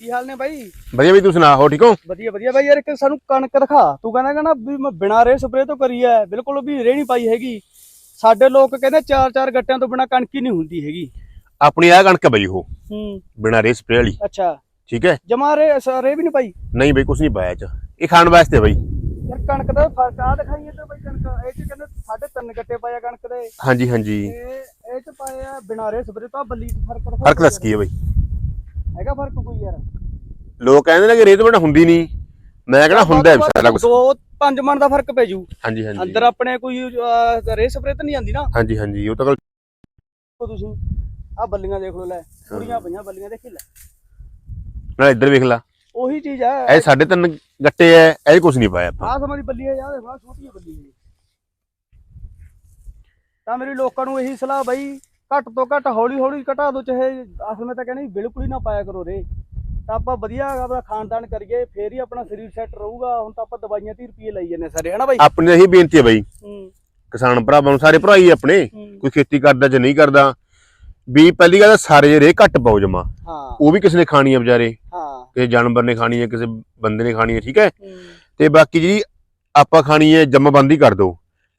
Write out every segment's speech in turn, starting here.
ਕੀ ਹਾਲ ਨੇ ਬਾਈ? ਵਧੀਆ ਵੀ ਤੂੰ ਸੁਣਾ ਹੋ ਠੀਕ ਹੋ? ਵਧੀਆ ਵਧੀਆ ਬਾਈ ਯਾਰ ਇੱਕ ਸਾਨੂੰ ਕਣਕ ਦਿਖਾ। ਤੂੰ ਕਹਿੰਦਾ ਕਹਿੰਦਾ ਵੀ ਮੈਂ ਬਿਨਾਂ ਰੇ ਸਪਰੇ ਤੋਂ ਕਰੀ ਐ ਬਿਲਕੁਲ ਵੀ ਰੇ ਨਹੀਂ ਪਾਈ ਹੈਗੀ। ਸਾਡੇ ਲੋਕ ਕਹਿੰਦੇ ਚਾਰ ਚਾਰ ਗੱਟਿਆਂ ਤੋਂ ਬਿਨਾਂ ਕਣਕ ਹੀ ਨਹੀਂ ਹੁੰਦੀ ਹੈਗੀ। ਆਪਣੀ ਆ ਕਣਕ ਬਈ ਉਹ ਹੂੰ। ਬਿਨਾਂ ਰੇ ਸਪਰੇ ਵਾਲੀ। ਅੱਛਾ। ਠੀਕ ਹੈ ਜਮਾ ਰੇ ਰੇ ਵੀ ਨਹੀਂ ਪਾਈ? ਨਹੀਂ ਬਈ ਕੁਛ ਨਹੀਂ ਪਾਇਆ ਚ। ਇਹ ਖਾਣ ਵਾਸਤੇ ਬਈ। ਯਾਰ ਕਣਕ ਦਾ ਫ਼ਰਕ ਆ ਦਿਖਾਈ ਇੱਧਰ ਬਾਈ ਕਣਕ ਇਹ ਚ ਕਹਿੰਦੇ ਸਾਢੇ ਤਿੰਨ ਗੱਟੇ ਪਾਇਆ ਕਣਕ ਦੇ। ਹਾਂਜੀ ਹਾਂਜੀ। ਇਹ ਇਹ ਚ ਪਾਇਆ ਬਿਨਾਂ ਰੇ ਸਪਰੇ ਤੋਂ ਬੱਲੀ ਚ ਫ਼ਰਕ ਫ਼ਰਕ ਦੱਸ ਕੀ ਹੈ ਬਈ? ਹੈਗਾ ਫ਼ਰਕ ਯਾਰ। ਲੋਕ ਕਹਿੰਦੇ ਨੇ ਕਿ ਰੇਤ ਬਣਾ ਹੁੰਦੀ ਨਹੀਂ। ਮੈਂ ਕਹਿੰਦਾ ਹੁੰਦਾ ਹੈ ਸਾਰਾ ਕੁਝ ਦੋ ਪੰਜ ਮਣ ਦਾ ਫ਼ਰਕ ਪੈ ਜੂ। ਹਾਂਜੀ ਹਾਂਜੀ। ਅੰਦਰ ਆਪਣੇ ਕੋਈ ਰੇ ਸਪਰੇ ਤਾਂ ਨਹੀਂ ਆਂਦੀ ਨਾ। ਹਾਂਜੀ ਹਾਂਜੀ ਉਹ ਤਾਂ ਗੱਲ ਤੁਸੀਂ ਆ ਬੱਲੀਆਂ ਦੇਖ ਲਓ ਲੈ। ਪੂਰੀਆਂ ਪਈਆਂ ਬੱਲੀਆਂ ਦੇਖੀ ਲੈ। ਨਾਲ ਇੱਧਰ ਵੇਖ ਲਾ। ਉਹੀ ਚੀਜ਼ ਹੈ। ਇਹ ਸਾਢੇ ਤਿੰਨ ਗੱਟੇ ਐ ਇਹ ਕੁਛ ਨਹੀਂ ਪਾਇਆ ਆਪਾਂ। ਆਹ ਸਮਾਂ ਦੀ ਬੱਲੀ ਹੈ ਯਾਰ ਬੜਾ ਛੋਟੀ ਹੈ ਬੱਲੀ ਤਾਂ ਮੇਰੀ ਲੋਕਾਂ ਨੂੰ ਇਹੀ ਸਲਾਹ ਬਈ ਘੱਟ ਤੋਂ ਘੱਟ ਹੌਲੀ ਹੌਲੀ ਘਟਾ ਦੋ ਚਾਹੇ ਅਸਲ ਵਿੱਚ ਤਾਂ ਕਹਿੰਦੇ ਬਿਲਕੁਲ ਹੀ ਨਾ ਪਾਇਆ ਕਰੋ ਰੇ ਤਾਂ ਆਪਾਂ ਵਧੀਆ ਆਪਣਾ ਖਾਨਦਾਨ ਕਰੀਏ ਫੇਰ ਹੀ ਆਪਣਾ ਸਰੀਰ ਸੈੱਟ ਰਹੂਗਾ। ਹੁਣ ਤਾਂ ਆਪਾਂ ਦਵਾਈਆਂ 30 ਰੁਪਏ ਲਈ ਜਾਂਦੇ ਸਾਰੇ ਹਨਾ ਬਾਈ? ਆਪਣੀ ਤਾਂ ਇਹੀ ਬੇਨਤੀ ਹੈ ਬਈ। ਹੂੰ। ਕਿਸਾਨ ਭਰਾਵਾਂ ਨੂੰ ਸਾਰੇ ਭਰਾ ਹੀ। ਆਪਣੇ ਕੋਈ ਖੇਤੀ ਕਰਦਾ ਜਾਂ ਨਹੀਂ ਕਰਦਾ ਵੀ ਪਹਿਲੀ ਗੱਲ ਸਾਰੇ ਰੇ ਘੱਟ ਪਾਓ ਜਮਾ। ਹਾਂ। ਉਹ ਵੀ ਕਿਸੇ ਨੇ ਖਾਣੀ ਆ ਵਿਚਾਰੇ। ਹਾਂ। ਕਿਸੇ ਜਾਨਵਰ ਨੇ ਖਾਣੀ ਹੈ ਕਿਸੇ ਬੰਦੇ ਨੇ ਖਾਣੀ ਹੈ ਠੀਕ ਹੈ? ਤੇ ਬਾਕੀ ਜੀ ਆਪਾਂ ਖਾਣੀ ਹੈ ਜੰਮ ਬੰਦੀ ਕਰ ਦਿਓ।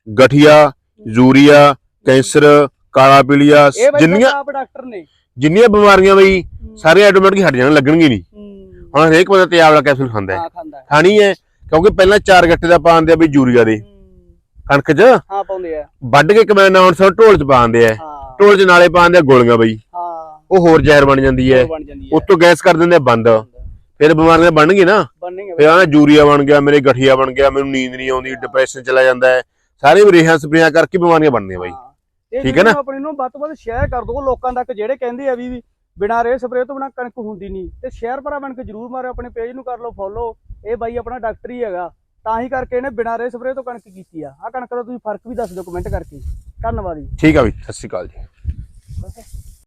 ਗਠੀਆ ਯੂਰੀਆ ਕੈਂਸਰ ਕਾਲਾ ਪੀਲੀਆ ਜਿੰਨੀਆਂ ਆਪ ਡਾਕਟਰ ਨੇ। ਜਿੰਨੀਆਂ ਬਿਮਾਰੀਆਂ ਬਈ ਸਾਰੇ ਆਟੋਮੈਟਿਕ ਹਟ ਜਾਣ ਲੱਗਣਗੇ ਨਹੀਂ। ਹੁਣ ਹਰੇਕ ਬੰਦਾ ਤਿਆਬ ਵਾਲਾ ਕੈਪਸੂਲ ਖਾਂਦਾ ਹੈ। ਖਾਂਦਾ। ਖਾਣੀ ਹੈ ਕਿਉਂਕਿ ਪਹਿਲਾਂ ਚਾਰ ਗੱਟੇ ਦਾ ਪਾਉਂਦੇ ਆ ਬਈ ਯੂਰੀਆ ਦੇ। ਕਣਕ 'ਚ? ਹਾਂ ਪਾਉਂਦੇ ਆ। ਵੱਢ ਕੇ ਕਮੈਨ ਆਉਣ ਸੋ ਢੋਲ 'ਚ ਪਾਉਂਦੇ ਆ। ਢੋਲ 'ਚ ਨਾਲੇ ਪਾਉਂਦੇ ਆ ਗੋਲੀਆਂ ਬਈ। ਹਾਂ। ਉਹ ਹੋਰ ਜ਼ਹਿਰ ਬਣ ਜਾਂਦੀ ਹੈ। ਉਤੋਂ ਗੈਸ ਕਰ ਦਿੰਦੇ ਆ ਬੰਦ। ਫਿਰ ਬਿਮਾਰੀਆਂ ਬਣਨਗੀਆਂ ਨਾ। ਬਣਨਗੇ ਫਿਰ ਆਹ ਯੂਰੀਆ ਬਣ ਗਿਆ ਮੇਰੇ ਗਠੀਆ ਬਣ ਗਿਆ ਮੈਨੂੰ ਨੀਂਦ ਨਹੀਂ ਆਉਂਦੀ ਡਿਪਰੈਸ਼ਨ ਚਲਾ ਜਾਂਦਾ ਹੈ। ਸਾਰੇ ਰੇਹਾਂ ਸਪਰੇਆਂ ਕਰਕੇ ਬਿਮਾਰੀਆਂ ਬਣਦੀਆਂ ਬਾਈ। ਠੀਕ ਹੈ ਨਾ? ਆਪਣੀ ਨੂੰ ਵੱਧ ਤੋਂ ਵੱਧ ਸ਼ੇਅਰ ਕਰ ਦਿਓ ਲੋਕਾਂ ਤੱਕ ਜਿਹੜੇ ਕਹਿੰਦੇ ਆ ਵੀ ਵੀ ਬਿਨਾਂ ਰੇ ਸਪਰੇ ਤੋਂ ਬਿਨਾਂ ਕਣਕ ਹੁੰਦੀ ਨਹੀਂ। ਤੇ ਸ਼ੇਅਰ ਭਰਾ ਬਣ ਕੇ ਜਰੂਰ ਮਾਰਿਓ ਆਪਣੇ ਪੇਜ ਨੂੰ ਕਰ ਲਓ ਫੋਲੋ ਇਹ ਬਾਈ ਆਪਣਾ ਡਾਕਟਰ ਹੀ ਹੈਗਾ। ਤਾਂ ਹੀ ਕਰਕੇ ਇਹਨੇ ਬਿਨਾਂ ਰੇ ਸਪਰੇ ਤੋਂ ਕਣਕ ਕੀਤੀ ਆ। ਆ ਕਣਕ ਦਾ ਤੁਸੀਂ ਫ਼ਰਕ ਵੀ ਦੱਸ ਦਿਓ ਕਮੈਂਟ ਕਰਕੇ। ਧੰਨਵਾਦ ਜੀ। ਠੀਕ ਆ ਬਈ ਸਤਿ ਸ਼੍ਰੀ ਅਕਾਲ ਜੀ।